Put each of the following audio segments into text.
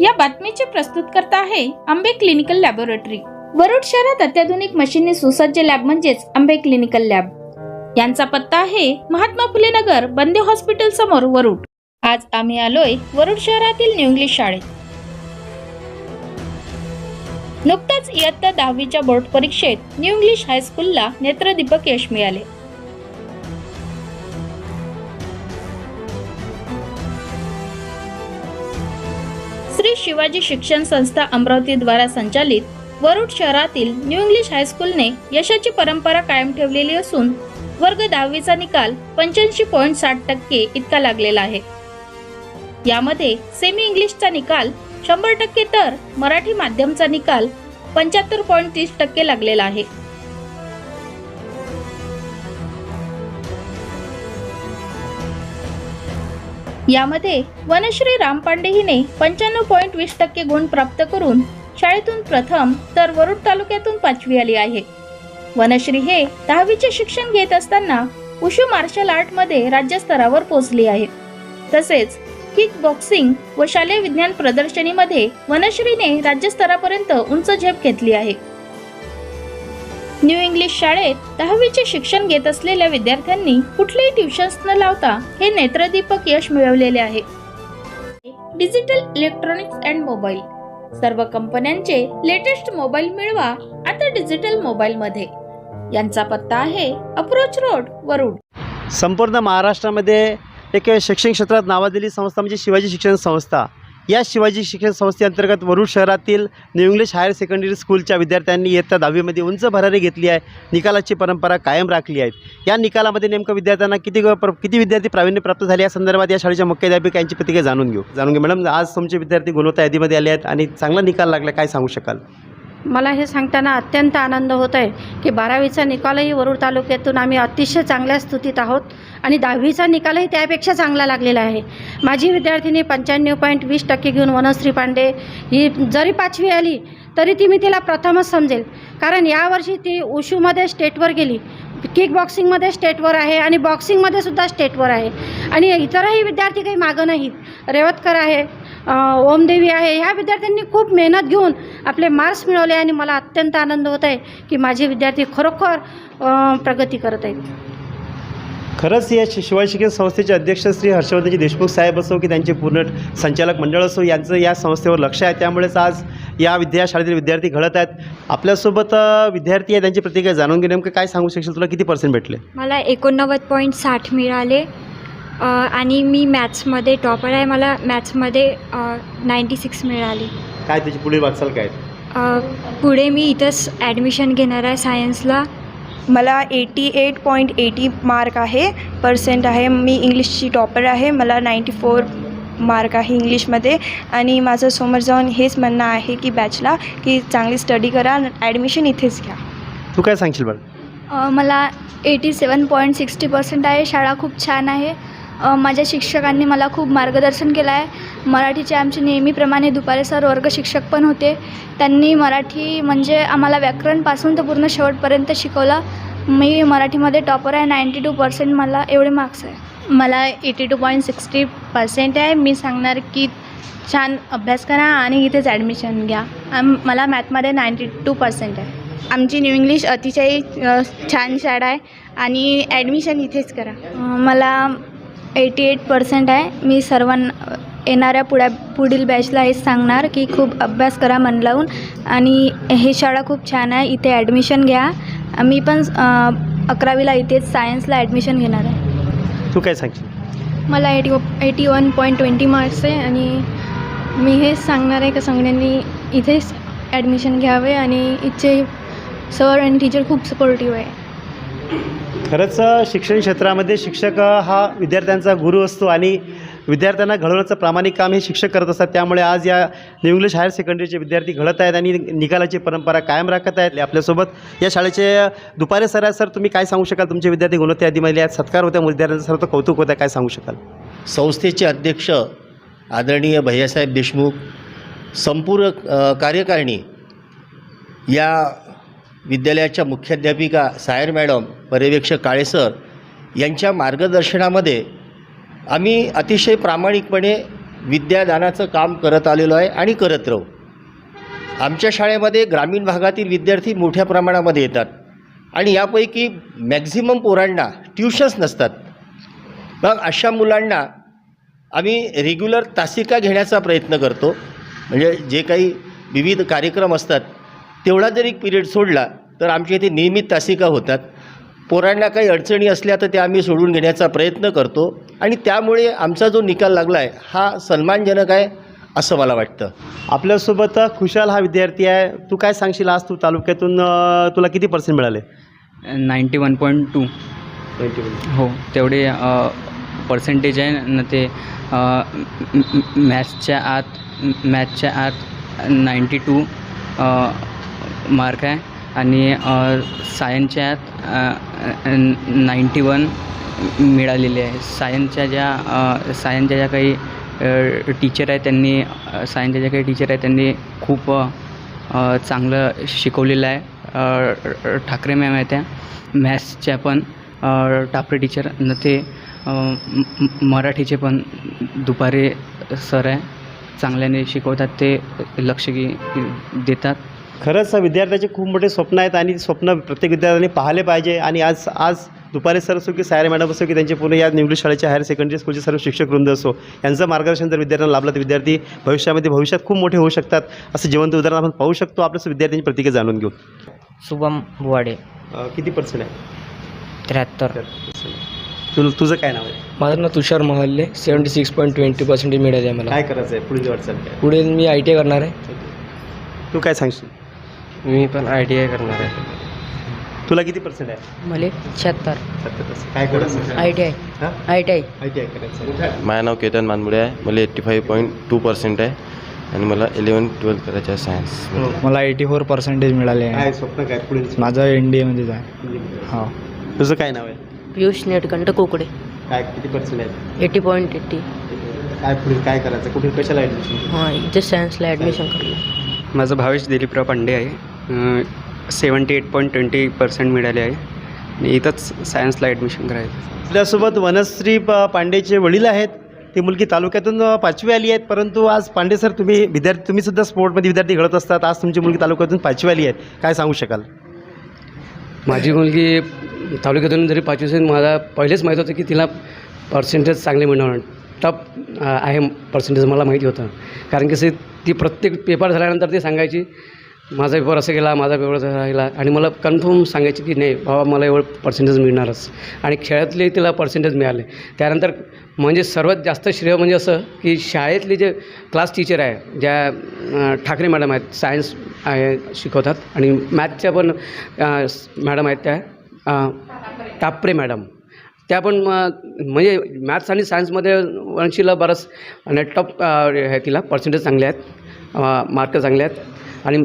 या बातमीचे प्रस्तुतकर्ता आहे आंबे क्लिनिकल लॅबोरेटरी. वरुड शहरात अत्याधुनिक मशीनने सुसज्ज लॅब म्हणजेच आंबे क्लिनिकल लॅब. यांचा पत्ता आहे महात्मा फुले नगर बंदे हॉस्पिटल समोर वरुड. आज आम्ही आलोय वरुड शहरातील न्यू इंग्लिश शाळेत. नुकताच इयत्ता दहावीच्या बोर्ड परीक्षेत न्यू इंग्लिश हायस्कूलला नेत्रदीपक यश मिळाले. शिवाजी शिक्षण संस्था अमरावती द्वारा संचालित वरुड शहरातील न्यू इंग्लिश हायस्कूलने यशाची परंपरा कायम ठेवलेली असून वर्ग दहावीचा निकाल पंच्याऐंशी पॉईंट साठ टक्के इतका लागलेला आहे. यामध्ये सेमी इंग्लिशचा निकाल शंभर टक्के तर मराठी माध्यमचा निकाल पंच्याहत्तर पॉईंट तीस टक्के लागलेला आहे. यामध्ये वनश्री रामपांडे हिने पंच्याण्णव पॉईंट वीस टक्के गुण प्राप्त करून शाळेतून प्रथम तर वरुड तालुक्यातून पाचवी आली आहे. वनश्री हे दहावीचे शिक्षण घेत असताना उशू मार्शल आर्टमध्ये राज्यस्तरावर पोहोचली आहे. तसेच किक बॉक्सिंग व शालेय विज्ञान प्रदर्शनीमध्ये वनश्रीने राज्यस्तरापर्यंत उंच झेप घेतली आहे. न्यू इंग्लिश शाळेत दहावीचे शिक्षण घेत असलेल्या विद्यार्थ्यांनी कुठलेही ट्युशन्स न लावता हे नेत्रदीपक यश मिळवलेले आहे. डिजिटल इलेक्ट्रॉनिक्स अँड मोबाईल सर्व कंपन्यांचे लेटेस्ट मोबाईल मिळवा आता डिजिटल मोबाईल मध्ये. यांचा पत्ता आहे अप्रोच रोड वरुड. संपूर्ण महाराष्ट्रामध्ये एक शैक्षणिक क्षेत्रात नावाजलेली संस्था म्हणजे शिवाजी शिक्षण संस्था. या शिवाजी शिक्षण संस्थेअंतर्गत वरुड शहरातील न्यू इंग्लिश हायर सेकंडरी स्कूलच्या विद्यार्थ्यांनी इयत्ता दहावीमध्ये उंच भरारी घेतली आहे. निकालाची परंपरा कायम राखली आहे. या निकालामध्ये नेमकं विद्यार्थ्यांना किती प्र किती विद्यार्थी प्रावीण्य प्राप्त झाले? या संदर्भात या शाळेच्या मुख्याध्यापिका यांची प्रतिक्रिया जाणून घेऊ. जाणून घेऊ मॅडम आज तुमचे विद्यार्थी गुणवत्ता यादीमध्ये आले आहेत आणि चांगला निकाल लागला काय सांगू शकाल? मला हे सांगताना अत्यंत आनंद होत आहे की बारावीचा निकालही वरुड तालुक्यातून आम्ही अतिशय चांगल्या स्थितीत आहोत आणि दहावीचा निकालही त्यापेक्षा चांगला लागलेला आहे. माझी विद्यार्थिनी पंच्याण्णव पॉईंट वीस टक्के घेऊन वनश्री पांडे ही जरी पाचवी आली तरी ती मी तिला प्रथमच समजेल. कारण यावर्षी ती उशूमध्ये स्टेटवर गेली. किक बॉक्सिंगमध्ये स्टेटवर आहे आणि बॉक्सिंगमध्ये सुद्धा स्टेटवर आहे. आणि इतरही विद्यार्थी काही मागं नाहीत. रेवतकर आहे ओमदेवी आहे. ह्या विद्यार्थ्यांनी खूप मेहनत घेऊन आपले मार्क्स मिळवले आणि मला अत्यंत आनंद होत आहे की माझे विद्यार्थी खरोखर प्रगती करत आहेत. खरंच या शि- शिवाजी शिक्षण संस्थेचे अध्यक्ष श्री हर्षवर्धनजी देशमुख साहेब असो की त्यांचे पूर्ण संचालक मंडळ असो यांचं या संस्थेवर लक्ष आहे. त्यामुळेच आज या विद्या शाळेतील विद्यार्थी घडत आहेत. आपल्यासोबत विद्यार्थी आहे. त्यांची प्रतिक्रिया जाणून घेणे नेमकं काय सांगू शकशील तुला? किती पर्सेंट भेटले? मला एकोणनव्वद पॉईंट साठ मिळाले. आणि मी मॅथ्समध्ये टॉपर आहे. मला मॅथ्समध्ये नाईंटी सिक्स मिळाले. काय त्याची पुढील वाटचाल काय? अ, पुढे मी इथंच ॲडमिशन घेणार आहे सायन्सला. मला eighty eight point eighty mark आहे पर्सेंट आहे. मी इंग्लिशची टॉपर आहे. मला नाईंटी फोर मार्क आहे इंग्लिशमध्ये. आणि माझं समोर जाऊन हेच म्हणणं आहे की बॅचला की चांगली स्टडी करा ॲडमिशन इथेच घ्या. तू काय सांगशील बरं? मला eighty seven point sixty percent आहे. शाळा खूप छान आहे. माझ्या शिक्षकांनी मला खूप मार्गदर्शन केलं आहे. मराठीचे आमचे नेहमीप्रमाणे दुपारी सर वर्ग शिक्षक पण होते. त्यांनी मराठी म्हणजे आम्हाला व्याकरणपासून तर पूर्ण शेवटपर्यंत शिकवलं. मी मराठीमध्ये टॉपर आहे नाईंटी टू पर्सेंट मला एवढे मार्क्स आहे. मला eighty two point sixty percent आहे. मी सांगणार की छान अभ्यास करा आणि इथेच ॲडमिशन घ्या. आम मला मॅथमध्ये नाईंटी टू पर्सेंट आहे. आमची न्यू इंग्लिश अतिशय छान शाळा आहे आणि ॲडमिशन इथेच करा. मला एटी एट पर्सेंट आहे. मी सर्वांना येणाऱ्या पुढ्या पुढील बॅचला हेच सांगणार की खूप अभ्यास करा मन लावून आणि ही शाळा खूप छान आहे. इथे ॲडमिशन घ्या. मी पण अकरावीला इथेच सायन्सला ॲडमिशन घेणार आहे. तू काय सांगशील? मला eighty eighty one point twenty marks आहे आणि मी हेच सांगणार आहे का सगळ्यांनी इथेच ॲडमिशन घ्यावे आणि इथचे सर आणि टीचर खूप सपोर्टिव्ह आहे. खरंच शिक्षण क्षेत्रामध्ये शिक्षक हा विद्यार्थ्यांचा गुरु असतो आणि विद्यार्थ्यांना घडवण्याचं प्रामाणिक काम हे शिक्षक करत असतात. त्यामुळे आज या न्यू इंग्लिश हायर सेकंडरीचे विद्यार्थी घडत आहेत आणि निकालाची परंपरा कायम राखत आहेत. आपल्यासोबत या शाळेचे दुपारे दुपारी सर सर तुम्ही काय सांगू शकाल? तुमचे विद्यार्थी गुणवत्ता यादीमध्ये आहेत. सत्कार होत्या. विद्यार्थ्यांचं सर्व कौतुक होतं काय सांगू शकाल? संस्थेचे अध्यक्ष आदरणीय भैयासाहेब देशमुख संपूर्ण कार्यकारिणी या विद्यालयाच्या मुख्याध्यापिका सायर मॅडम पर्यवेक्षक काळेसर यांच्या मार्गदर्शनामध्ये आम्ही अतिशय प्रामाणिकपणे विद्यादानाचं काम करत आलेलो आहे आणि करत राहू. आमच्या शाळेमध्ये ग्रामीण भागातील विद्यार्थी मोठ्या प्रमाणामध्ये येतात आणि यापैकी मॅक्झिमम पोरांना ट्युशन्स नसतात. मग अशा मुलांना आम्ही रेग्युलर तासिका घेण्याचा प्रयत्न करतो. म्हणजे जे काही विविध कार्यक्रम असतात तेवढा जरी पिरियड सोडला तर आमच्या इथे नियमित तासिका होतात. पोरांना काही अडचणी असल्या तर त्या आम्ही सोडून घेण्याचा प्रयत्न करतो आणि त्यामुळे आमचा जो निकाल लागला आहे हा सन्मानजनक आहे असं मला वाटतं. आपल्यासोबत खुशाल हा विद्यार्थी आहे. तू काय सांगशील आज तू तालुक्यातून तुला किती पर्सेंट मिळाले? नाईंटी वन पॉईंट टू हो तेवढे पर्सेंटेज आहे न ते मॅथ्सच्या आत मॅथ्सच्या आत नाईंटी टू मार्क आहे. आणि सायन्सच्या आत नाईंटी वन मिळालेले आहे. सायन्सच्या ज्या सायन्सच्या ज्या काही टीचर आहे त्यांनी सायन्सच्या ज्या काही टीचर आहे त्यांनी खूप चांगलं शिकवलेलं आहे. ठाकरे मॅम आहे त्या. मॅथ्सच्या पण टापरे टीचर न ते मराठीचे पण दुपारी सर आहे. चांगल्याने शिकवतात. ते लक्ष घे देतात. खरंच विद्यार्थ्याचे खूप मोठे स्वप्न आहेत आणि स्वप्न प्रत्येक विद्यार्थ्यांनी पाहिले पाहिजे. आणि आज आज दुपारी सर असो की सायरे मॅडम असो की त्यांचे पूर्ण या इंग्लिश शाळेच्या हायर सेकंडरी स्कूलचे सर्व शिक्षक वृंद असो यांचं मार्गदर्शन जर विद्यार्थ्यांना लाभलं तर विद्यार्थी भविष्यामध्ये भविष्यात खूप मोठे होऊ शकतात. असं जिवंत उदाहरण आपण पाहू शकतो. आपल्या विद्यार्थ्यांची प्रतिक्रिया जाणून घेऊ. शुभम बुवाडे. अ, किती पर्सेंट आहे? त्र्याहत्तर. तुला तुझं काय नाव आहे? माझं नाव Tushar Mahalle. Seventy six point twenty percentage मिळाले आहे मला. काय करायचं आहे? पुढील वाटचाल काय? पुढे मी आय टी आय करणार आहे. तू काय सांगशील? मी पण आय टी आय करणार आहे. तुला किती पर्सेंट आहे? मला शहात्तर. सत्तर पर्सेंट काय करायचं आय टी आय हां? I T I I T I करायचं आहे. माझं नाव केतन मानमुडे आहे. मला eighty five point two percent आहे. आणि मला इलेवन ट्वेल्थ करायचं आहे सायन्स हो. मला एटी फोर पर्सेंटेज मिळाले काय स्वप्न काय? पुढील माझं एन डी एमध्येच आहे. हां हो. तुझं काय नाव आहे? पियुष नेटकंठ कोकडे. काय किती पर्सेंट आहे? एटी पॉईंट एट्टी काय पुढे काय करायचं? कुठे कशाला ॲडमिशन हां इथे सायन्सला ॲडमिशन करलं माझं भावेश दिलीपराव पांडे आहे. Seventy eight point twenty percent मिळाले आहे. आणि इथंच सायन्सला ॲडमिशन करायचं. आपल्यासोबत वनश्री प- पांडेचे वडील आहेत. ती मुलगी तालुक्यातून पाचवी आली आहेत. परंतु आज पांडे सर तुम्ही विद्यार्थी तुम्ही सुद्धा स्पोर्टमध्ये विद्यार्थी घडत असतात. आज तुमची मुलगी तालुक्यातून पाचवी आली आहेत काय सांगू शकाल? माझी मुलगी तालुक्यातून जरी पाचवी असेल मला पहिलेच माहीत होतं की तिला पर्सेंटेज चांगले मिळणार टप आहे पर्सेंटेज मला माहिती होतं. कारण की ती प्रत्येक पेपर झाल्यानंतर ती सांगायची माझा पेपर असं गेला माझा पेपर असा गेला. आणि मला कन्फर्म सांगायची की नाही बाबा मला एवढं पर्सेंटेज मिळणारच. आणि खेळातले तिला पर्सेंटेज मिळाले. त्यानंतर म्हणजे सर्वात जास्त श्रेय म्हणजे असं की शाळेतले जे क्लास टीचर आहे ज्या ठाकरे मॅडम आहेत सायन्स आहे शिकवतात. आणि मॅथच्या पण मॅडम आहेत त्या टापरे मॅडम. त्या पण म- म्हणजे मॅथ्स आणि सायन्समध्ये वंशीला बरंच. आणि टप हे तिला पर्सेंटेज चांगले आहेत. मार्क चांगले आहेत. आणि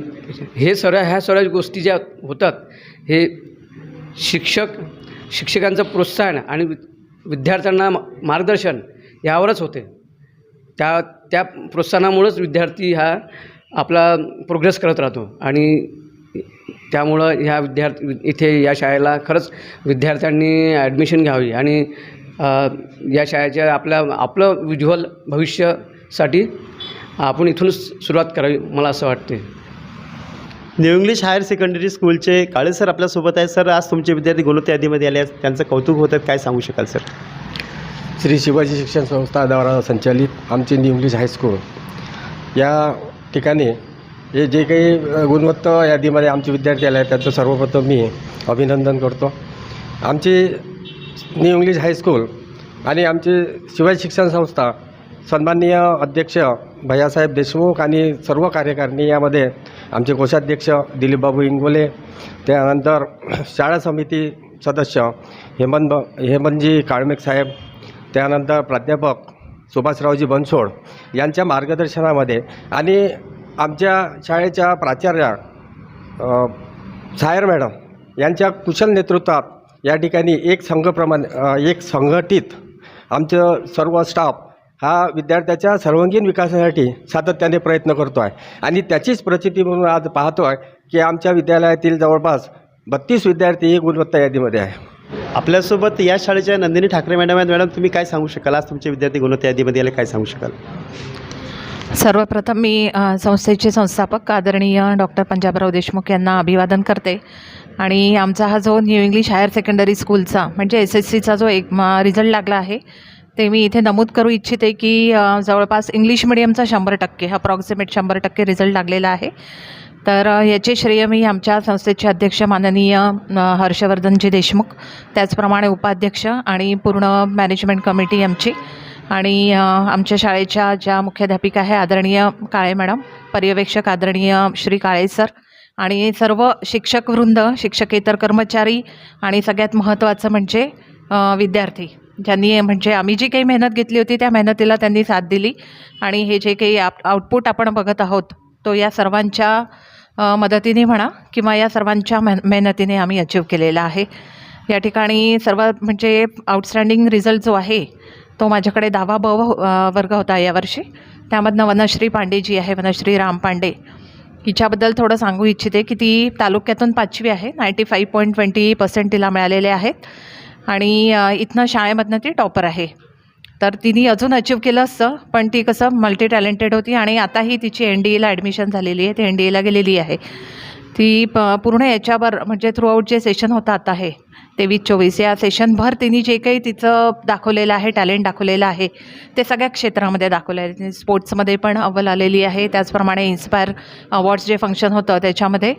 हे सर्व ह्या सर्व गोष्टी ज्या होतात हे शिक्षक शिक्षकांचं प्रोत्साहन आणि वि- विद्यार्थ्यांना मार्गदर्शन यावरच होते. त्या त्या प्रोत्साहनामुळंच विद्यार्थी हा आपला प्रोग्रेस करत राहतो. आणि त्यामुळं ह्या विद्यार्थी इथे या शाळेला खरंच विद्यार्थ्यांनी ॲडमिशन घ्यावी आणि या शाळेच्या आपल्या आपलं उज्ज्वल भविष्यासाठी आपण इथूनच सुरुवात करावी मला असं वाटते न्यू इंग्लिश हायर सेकंडरी स्कूलचे काळे सर आपल्यासोबत आहेत. सर आज तुमचे विद्यार्थी गुणवत्ता यादीमध्ये आले आहेत. त्यांचं कौतुक होतं. काय सांगू शकाल सर? श्री शिवाजी शिक्षण संस्था द्वारा संचालित आमचे न्यू इंग्लिश हायस्कूल या ठिकाणी हे जे काही गुणवत्ता यादीमध्ये आमचे विद्यार्थी आले आहेत त्यांचं सर्वप्रथम मी अभिनंदन करतो. आमची न्यू इंग्लिश हायस्कूल आणि आमची शिवाय शिक्षण संस्था सन्माननीय अध्यक्ष भैयासाहेब देशमुख आणि सर्व कार्यकारिणी यामध्ये आमचे कोषाध्यक्ष दिलीपबाबू इंगोले त्यानंतर शाळा समिती सदस्य हेमंत हेमंतजी काळमेक साहेब त्यानंतर प्राध्यापक सुभाषरावजी बनसोड यांच्या मार्गदर्शनामध्ये आणि आमच्या शाळेच्या प्राचार्या सायर मॅडम यांच्या कुशल नेतृत्वात या ठिकाणी एक संघप्रमाणे एक संघटित आमचं सर्व स्टाफ हा विद्यार्थ्याच्या सर्वांगीण विकासासाठी सातत्याने प्रयत्न करतो आहे आणि त्याचीच प्रचिती म्हणून आज पाहतो आहे की आमच्या विद्यालयातील जवळपास बत्तीस विद्यार्थी गुणवत्ता यादीमध्ये आहे. आपल्यासोबत या शाळेच्या नंदिनी ठाकरे मॅडम आहेत. मॅडम तुम्ही काय सांगू शकाल? आज तुमचे विद्यार्थी गुणवत्ता यादीमध्ये आले काय सांगू शकाल? सर्वप्रथम मी संस्थेचे संस्थापक आदरणीय डॉक्टर पंजाबराव देशमुख यांना अभिवादन करते. आणि आमचा हा जो न्यू इंग्लिश हायर सेकंडरी स्कूलचा म्हणजे एस एस सीचा जो एक रिझल्ट लागला आहे ते मी इथे नमूद करू इच्छिते की जवळपास इंग्लिश मिडियमचा शंभर टक्के अप्रॉक्सिमेट शंभर टक्के रिझल्ट लागलेला आहे. तर याचे श्रेय मी आमच्या संस्थेचे अध्यक्ष माननीय हर्षवर्धनजी देशमुख त्याचप्रमाणे उपाध्यक्ष आणि पूर्ण मॅनेजमेंट कमिटी आमची आणि आमच्या शाळेच्या ज्या मुख्याध्यापिका आहे आदरणीय काळे मॅडम पर्यवेक्षक आदरणीय श्री काळे सर आणि सर्व शिक्षकवृंद शिक्षकेतर कर्मचारी आणि सगळ्यात महत्त्वाचं म्हणजे विद्यार्थी. ज्यांनी म्हणजे आम्ही जी काही मेहनत घेतली होती त्या मेहनतीला त्यांनी साथ दिली आणि हे जे काही आप आउटपुट आपण बघत आहोत तो या सर्वांच्या मदतीने म्हणा किंवा या सर्वांच्या मेह मेहनतीने आम्ही अचीव केलेला आहे. या ठिकाणी सर्व म्हणजे आउटस्टँडिंग रिझल्ट जो आहे तो माझ्याकडे दहावा ब वर्ग होता यावर्षी त्यामधनं वनश्री पांडे जी आहे वनश्री राम पांडे. हिच्याबद्दल थोडं सांगू इच्छिते की ती तालुक्यातून पाचवी आहे. Ninety five point twenty percent तिला मिळालेले आहेत. आणि इथनं शाळेमधनं ती टॉपर आहे. तर तिने अजून अचीव केलं असतं पण ती कसं मल्टी टॅलेंटेड होती आणि आताही तिची एन डी एला ॲडमिशन झालेली आहे. ती एन डी एला गेलेली आहे. ती प पूर्ण याच्यावर म्हणजे थ्रूआउट जे सेशन होतात आहे तेवीस चोवीस या सेशनभर तिने जे काही तिचं दाखवलेलं आहे टॅलेंट दाखवलेलं आहे ते सगळ्या क्षेत्रामध्ये दाखवलं आहे तिने स्पोर्ट्समध्ये पण अव्वल आलेली आहे. त्याचप्रमाणे इन्स्पायर अवॉर्ड्स जे फंक्शन होतं त्याच्यामध्ये.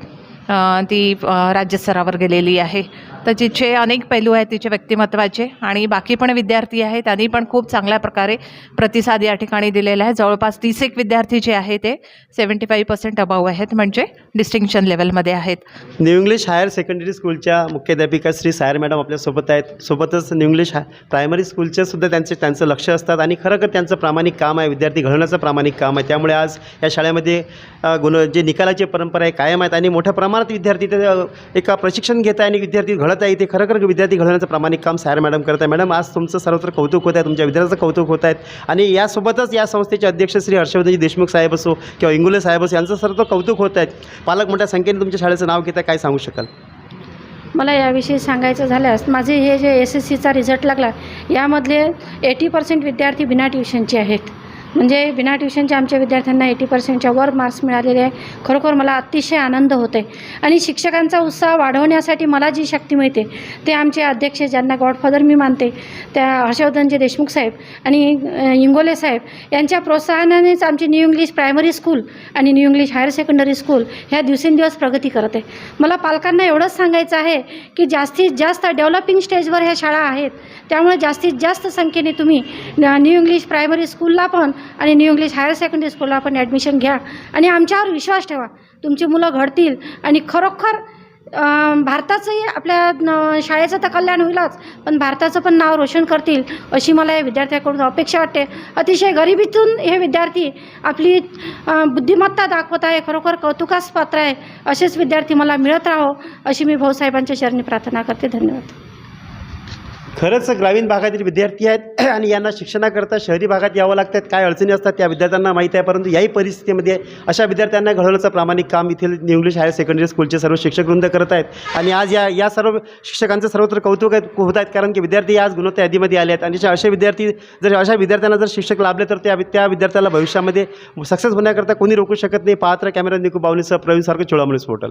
ती राज्यस्तरावर गेलेली आहे. तर तिचे अनेक पैलू आहेत तिचे व्यक्तिमत्वाचे आणि बाकी पण विद्यार्थी आहेत. त्यांनी पण खूप चांगल्या प्रकारे प्रतिसाद या ठिकाणी दिलेला आहे. जवळपास तीस एक विद्यार्थी जे आहे ते सेवन्टी फाईव्ह पर्सेंट अबाव आहेत म्हणजे डिस्टिंक्शन लेवलमध्ये आहेत. न्यू इंग्लिश हायर सेकंडरी स्कूलच्या मुख्याध्यापिका श्री सायर मॅडम आपल्यासोबत आहेत. सोबतच न्यू इंग्लिश प्रायमरी स्कूलचे सुद्धा त्यांचे त्यांचं लक्ष असतात आणि खरं त्यांचं प्रामाणिक काम आहे. विद्यार्थी घडवण्याचं प्रामाणिक काम आहे. त्यामुळे आज या शाळेमध्ये गुण जे निकालाची परंपरा आहे कायम आहेत आणि मोठ्या प्रमाणात विद्यार्थी ते एका प्रशिक्षण घेत आहे आणि विद्यार्थी घडत आहे. ते खरं विद्यार्थी घडवण्याचं प्रामाणिक काम सायर मॅडम करत आहे. मॅडम आज तुमचं सर्वत्र कौतुक होत आहे तुमच्या विद्यार्थ्याचं कौतुक होत आहेत आणि यासोबतच या संस्थेचे अध्यक्ष श्री हर्षवर्धनजी देशमुख साहेब असो किंवा इंगुले साहेब असो यांचं सर्व कौतुक होत आहेत पालक मोठ्या संख्येने तुमच्या शाळेचं नाव घेत आहे काय सांगू शकाल? मला याविषयी सांगायचं झाल्यास माझे हे जे एस एस सीचा रिझल्ट लागला यामधले एटी पर्सेंट विद्यार्थी बिना ट्युशनचे आहेत. म्हणजे बिना ट्युशनच्या आमच्या विद्यार्थ्यांना एटी पर्सेंटच्या वर मार्क्स मिळालेले आहे. खरोखर मला अतिशय आनंद होते आहे आणि शिक्षकांचा उत्साह वाढवण्यासाठी मला जी शक्ती मिळते ते आमचे अध्यक्ष ज्यांना गॉडफादर मी मानते त्या हर्षवर्धनजी देशमुख साहेब आणि इंगोले साहेब यांच्या प्रोत्साहनानेच आमची न्यू इंग्लिश प्रायमरी स्कूल आणि new English higher secondary school ह्या दिवसेंदिवस प्रगती करत आहे. मला पालकांना एवढंच सांगायचं आहे की जास्तीत जास्त डेव्हलपिंग स्टेजवर ह्या शाळा आहेत. त्यामुळे जास्तीत जास्त संख्येने तुम्ही न्यू इंग्लिश प्रायमरी स्कूलला पण आणि न्यू इंग्लिश हायर सेकंडरी स्कूलला पण ॲडमिशन घ्या. आणि आमच्यावर विश्वास ठेवा. तुमची मुलं घडतील. आणि खरोखर भारताचंही आपल्या शाळेचं तर कल्याण होईलच पण भारताचं पण नाव रोशन करतील अशी मला या विद्यार्थ्याकडून अपेक्षा वाटते. अतिशय गरिबीतून हे विद्यार्थी आपली बुद्धिमत्ता दाखवत आहे खरोखर कौतुकास पात्र आहे असेच विद्यार्थी मला मिळत राहो अशी मी भाऊसाहेबांच्या चरणी प्रार्थना करते. धन्यवाद. खरंच ग्रामीण भागातील विद्यार्थी आहेत आणि यांना शिक्षणाकरता शहरी भागात यावं लागतात काय अडचणी असतात त्या विद्यार्थ्यांना माहीत आहे परंतु याही परिस्थितीमध्ये अशा विद्यार्थ्यांना घडवण्याचं प्रामाणिक काम येथील न्यू इंग्लिश हायर सेकंडरी स्कूलचे सर्व शिक्षकवृंद करत आहेत. आणि आज या या सर्व शिक्षकांचं सर्वत्र कौतुक होत आहेत कारण की विद्यार्थी आज गुणवत्ता यादीमध्ये आले आहेत. आणि असे विद्यार्थी जर अशा विद्यार्थ्यांना जर शिक्षक लाभले तर त्या त्या विद्यार्थ्याला भविष्यामध्ये सक्सेस होण्याकरता कोणी रोखू शकत नाही. पात्र कॅमेरा निकू बावलीसह प्रवीण सारखं चोळामणी पोर्टल